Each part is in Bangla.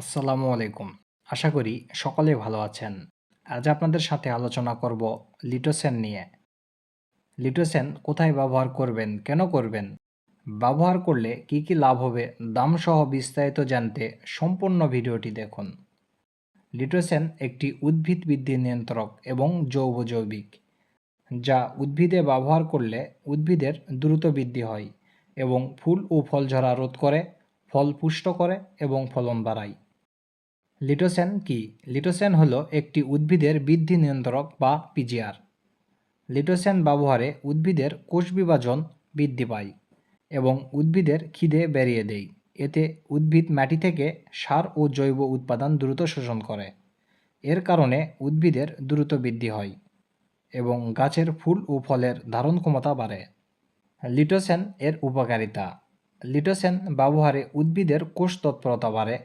আসসালামু আলাইকুম। আশা করি সকলে ভালো আছেন। আজ আপনাদের সাথে আলোচনা করব লিটোসেন নিয়ে। লিটোসেন কোথায় ব্যবহার করবেন, কেন করবেন? ব্যবহার করলে কি কি লাভ হবে দাম সহ বিস্তারিত জানতে সম্পূর্ণ ভিডিওটি দেখুন। লিটোসেন একটি উদ্ভিদ বৃদ্ধি নিয়ন্ত্রক এবং জৈব জৈবিক যা উদ্ভিদে ব্যবহার করলে উদ্ভিদের দ্রুত বৃদ্ধি হয় এবং ফুল ও ফল ঝরা রোধ করে, ফল পুষ্ট করে এবং ফলন বাড়ায়। লিটোসেন কি? লিটোসেন হলো একটি উদ্ভিদের বৃদ্ধি নিয়ন্ত্রক বা পিজিআর। লিটোসেন ব্যবহারে উদ্ভিদের কোষ বিভাজন বৃদ্ধি পায় এবং উদ্ভিদের খিদে বেরিয়ে দেয়। এতে উদ্ভিদ মাটি থেকে সার ও জৈব উৎপাদন দ্রুত শোষণ করে। এর কারণে উদ্ভিদের দ্রুত বৃদ্ধি হয় এবং গাছের ফুল ও ফলের ধারণ ক্ষমতা বাড়ে। লিটোসেন এর উপকারিতা। লিটোসেন ব্যবহারে উদ্ভিদের কোষ তৎপরতা বাড়ে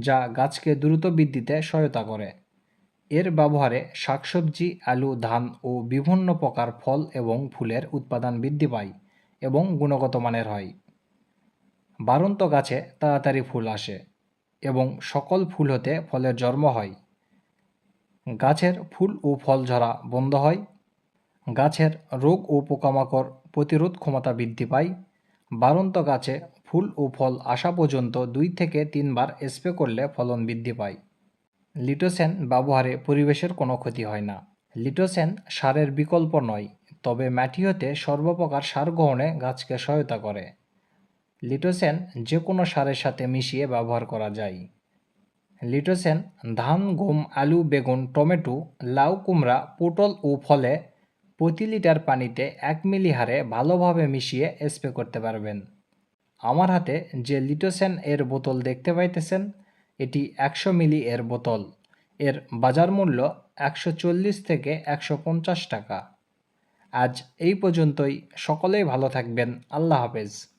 যা গাছকে দ্রুত বৃদ্ধিতে সহায়তা করে। এর ব্যবহারে শাকসবজি, আলু, ধান ও বিভিন্ন প্রকার ফল এবং ফুলের উৎপাদন বৃদ্ধি পায় এবং গুণগত মানের হয়। বারন্ত গাছে তাড়াতাড়ি ফুল আসে এবং সকল ফুল হতে ফলের জন্ম হয়। গাছের ফুল ও ফল ঝরা বন্ধ হয়। গাছের রোগ ও পোকামাকড় প্রতিরোধ ক্ষমতা বৃদ্ধি পায়। বারন্ত গাছে ফুল ও ফল আসা পর্যন্ত দুই থেকে তিনবার স্প্রে করলে ফলন বৃদ্ধি পায়। লিটোসেন ব্যবহারে পরিবেশের কোনো ক্ষতি হয় না। লিটোসেন সারের বিকল্প নয়, তবে মাটি হতে সর্বপ্রকার সার গ্রহণে গাছকে সহায়তা করে। লিটোসেন যে কোনো সারের সাথে মিশিয়ে ব্যবহার করা যায়। লিটোসেন ধান, গম, আলু, বেগুন, টমেটো, লাউ, কুমড়া, পটল ও ফলে প্রতি লিটার পানিতে এক মিলি হারে ভালোভাবে মিশিয়ে স্প্রে করতে পারবেন। আমার হাতে যে লিটোসেন এর বোতল দেখতে পাইতেছেন, এটি একশো মিলি এর বোতল। এর বাজার মূল্য একশো চল্লিশ থেকে একশো পঞ্চাশ টাকা। আজ এই পর্যন্তই। সকলেই ভালো থাকবেন। আল্লাহ হাফেজ।